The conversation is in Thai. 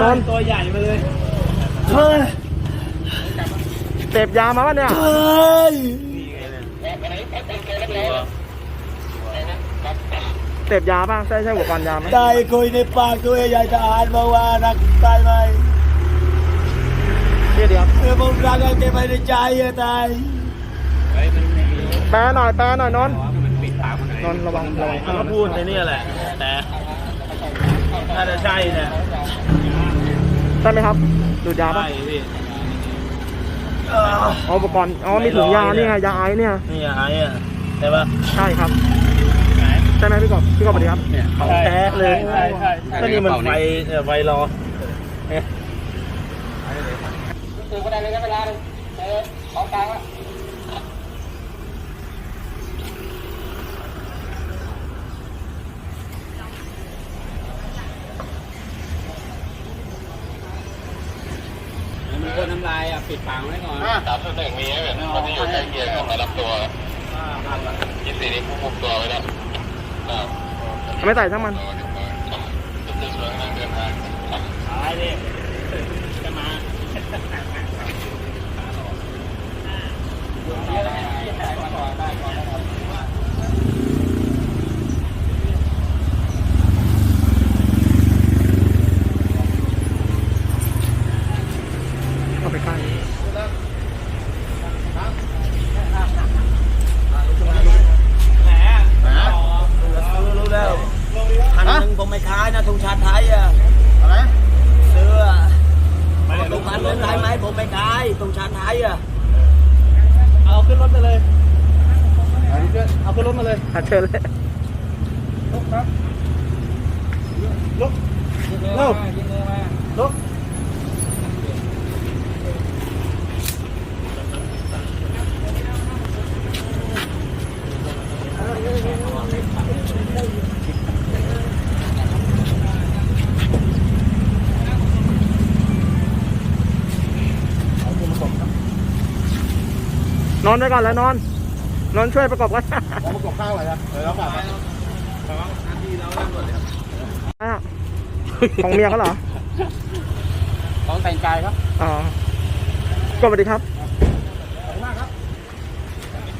ย่าดื้ออย่าดื้อนอนตัวใหญ่มาเลยเฮ้ยเสพยามาป่ะเนี่ยเฮ้ยเสพยาป่ะใช่ใช่อุปกรณ์ยาไหมได้คุยในปากตัวใหญ่ทหารมาว่ารักตายไหมเดี๋ยวเดี๋ยวเออผมรักไอ้แกไม่ในใจอะตายเฮ้ยมันไม่มีแปลหน่อยแปลหน่อยนอนมันปิดปากมันนอนระวังระวังมันก็พูดในนี่แหละแต่ถ้าจะใช่เนี่ย ใช่ไหมครับดูดยาป่ะใช่พี่อ๋ออุปกรณ์อ๋อมีถุงยานี่ไงยาไอเนี่ยนี่ไอ้อะใช่ปะใช่ครับใช่ไหมพี่กบพี่กบสวัสดีครับเนี่ยของแท้เลยใช่ใช่ใช่ก็นี่มันไฟเอ่อไฟรอเนี่ยมีคน น้ำลายอะปิดปากไว้ก่อนสามส่วนหนึ่งมีให้แบบคนที่อยู่ใกล้เคียงเข้ามารับตัวยี่สี่นี้ควบคุมตัวไว้แล้วครับไม่ใส่ทั้งมันรอเรียบร้อยจะจะช่วยกำลังเดินทางครับ ตายเลยจะมา เข้าไปใกล้ แหมรู้รู้แล้ว พันหนึ่งผมไม่ขายนะธงชาติไทยอะเสื้อธงพันหนึ่งขายไหมผมไม่ขายธงชาติไทยอะเอาขึ้นรถไปเลยเอาขึ้นรถมาเลยอะเชิญเลยเร็วลุก นอนไปก่อนแล้วนอน นอนช่วยประกอบกันประกบข้าวอะไรนะเออแล้วกลับมาอะของเมียเขาเหรอ ต้องแต่งกายครับ อ๋อก็สวัสดีครับค